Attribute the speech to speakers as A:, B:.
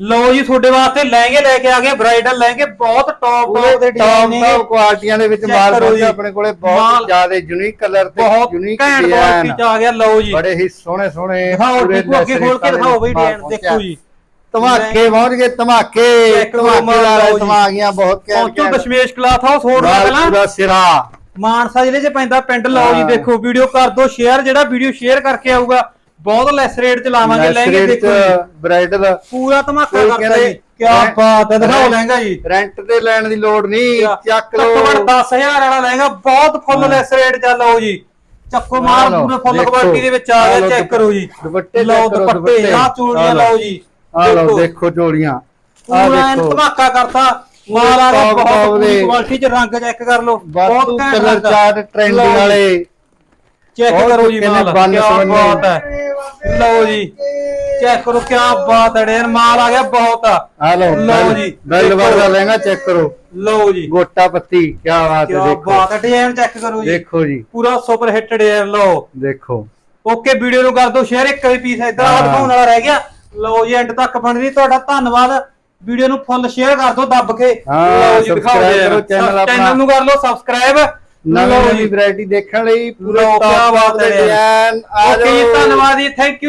A: ਲਓ ਜੀ ਤੁਹਾਡੇ ਵਾਸਤੇ ਲਹਿੰਗੇ ਲੈ ਕੇ ਆ ਗਏ ਬ੍ਰਾਈਡਲ ਲਹਿੰਗੇ ਬਹੁਤ ਟੌਪ ਟੌਪ ਦੇ ਡਿਜ਼ਾਈਨ
B: ਟੌਪ
A: ਨੇ
B: ਟੌਪ ਕੁਆਲਟੀਆਂ ਦੇ ਵਿੱਚ ਮਾਲ
A: ਜੀ।
B: ਆਪਣੇ ਕੋਲੇ ਬਹੁਤ ਜ਼ਿਆਦਾ ਯੂਨੀਕ ਕਲਰ ਤੇ
A: ਬਹੁਤ
B: ਯੂਨੀਕ
A: ਕੁਆਲਿਟੀ
B: ਡਿਜ਼ਾਈਨ
A: ਚ ਆ ਗਿਆ ਲਓ ਜੀ
B: ਬੜੇ ਹੀ ਸੋਹਣੇ ਸੋਹਣੇ
A: ਦਿਖਾਓ ਦੇਖੋ ਅੱਗੇ ਖੋਲ ਕੇ ਦਿਖਾਓ ਬਈ ਡਿਜ਼ਾਈਨ। ਦੇਖੋ ਜੀ
B: ਧਮਾਕੇ ਪਹੁੰਚ ਗਏ ਧਮਾਕੇ ਧਮਾਕੇਦਾਰ। ਆਈਟਮਾਂ ਆ ਗਈਆਂ ਬਹੁਤ
A: ਪਹੁੰਚੋ
B: ਘੈਂਟ
A: ਦਸ਼ਮੇਸ਼ ਕਲਾਥ ਹਾਊਸ ਹੋਰ ਦਾ ਪਹਿਲਾਂ
B: ਪੂਰਾ ਸਿਰਾ
A: ਮਾਨਸਾ ਜ਼ਿਲ੍ਹੇ 'ਚ ਪੈਂਦਾ ਪਿੰਡ ਲਓ ਜੀ।
B: ਦੇਖੋ,
A: ਵੀਡੀਓ ਕਰ ਦਿਓ ਸ਼ੇਅਰ ਜਿਹੜਾ ਵੀਡੀਓ ਸ਼ੇਅਰ ਕਰਕੇ ਆਊਗਾ ਬਹੁਤ ਲੈਸ ਰੇਟ 'ਚ ਲਾਵਾਂਗੇ ਲਹਿੰਗੇ ਦੇਖੋ
B: ਬ੍ਰਾਈਡਲ
A: ਪੂਰਾ ਧਮਾਕਾ ਕਰਦਾ ਜੀ ਕੀ ਬਾਤ ਹੈ ਦਿਖਾਓ ਲਹਿੰਗਾ ਜੀ
B: ਰੈਂਟ ਤੇ ਲੈਣ ਦੀ ਲੋੜ ਨਹੀਂ ਚੱਕ
A: ਘੱਟੋ ਘੱਟ
B: ਲਓ
A: 10000 ਵਾਲਾ ਲਹਿੰਗਾ ਬਹੁਤ ਫੁੱਲ ਲੈਸ ਰੇਟ 'ਚ ਲਓ ਜੀ ਚੱਕੋ ਮਾਰ ਪੂਰੇ ਫੁੱਲ। ਕੁਆਲਿਟੀ ਦੇ ਵਿੱਚ ਆ ਗਿਆ ਚੈੱਕ ਕਰੋ ਜੀ
B: ਦੁਪੱਟੇ
A: ਲਓ ਦੁਪੱਟੇ। ਆ ਚੂੜੀਆਂ
B: ਲਓ।
A: ਜੀ
B: ਆ ਲਓ
A: ਦੇਖੋ।
B: ਚੋੜੀਆਂ ਆ ਦੇਖੋ
A: ਧਮਾਕਾ ਕਰਤਾ ਮਾਲ ਆ ਗਿਆ ਬਹੁਤ। ਕੁਆਲਿਟੀ 'ਚ ਰੰਗ ਚੈੱਕ ਕਰ ਲਓ ਘੈਂਟ
B: ਕਲਰ। Chart trending. ਵਾਲੇ
A: ਚੈੱਕ
B: ਬਹੁਤ
A: ਕਰੋ ਜੀ ਮਾਲ ਕੀ। ਬਾਤ ਹੈ ਲਓ ਜੀ। ਚੈੱਕ ਕਰੋ ਕੀ ਬਾਤ ਹੈ ਡੇਰ ਮਾਲ ਆ ਗਿਆ ਬਹੁਤ। ਆ
B: ਲਓ
A: ਲਓ ਜੀ।
B: ਬੈਲ
A: ਦੇਖੋ।
B: ਵਰਗਾ ਲਹਿੰਗਾ ਚੈੱਕ ਕਰੋ।
A: ਲਓ ਜੀ।
B: ਗੋਟਾ ਪੱਤੀ ਕੀ ਬਾਤ ਹੈ ਦੇਖੋ।
A: ਬਾਤ ਹੈ ਡਿਜ਼ਾਈਨ ਚੈੱਕ ਕਰੋ ਜੀ।
B: ਦੇਖੋ ਜੀ।
A: ਪੂਰਾ ਸੁਪਰ ਹਿੱਟ ਡਿਜ਼ਾਈਨ ਲਓ।
B: ਦੇਖੋ।
A: ਓਕੇ ਵੀਡੀਓ ਨੂੰ ਕਰ ਦਿਓ ਸ਼ੇਅਰ ਇੱਕ ਵੀ ਪੀਸ ਇਧਰ ਆ
B: ਹਾਂ।
A: ਦਿਖਾਉਣ ਵਾਲਾ ਰਹਿ ਗਿਆ। ਲਓ ਜੀ ਐਂਡ ਤੱਕ ਬਣਦੀ ਤੁਹਾਡਾ ਧੰਨਵਾਦ। ਵੀਡੀਓ ਨੂੰ ਫੁੱਲ ਸ਼ੇਅਰ ਕਰ ਦਿਓ ਦੱਬ ਕੇ। ਲਓ ਜੀ ਦਿਖਾਓ। ਚੈਨਲ ਨੂੰ ਕਰ ਲਓ ਸਬਸਕ੍ਰਾਈਬ
B: ਨਵੀਂ ਨਵੀਂ ਵੈਰਾਈਟੀ ਦੇਖਣ ਲਈ ਪੂਰੇ ਟੌਪ ਦੇ। ਡਿਜ਼ਾਈਨ ਆ
A: ਓਕੇ ਜੀ
B: ਜਾਓ।
A: ਧੰਨਵਾਦ ਜੀ ਥੈਂਕ ਯੂ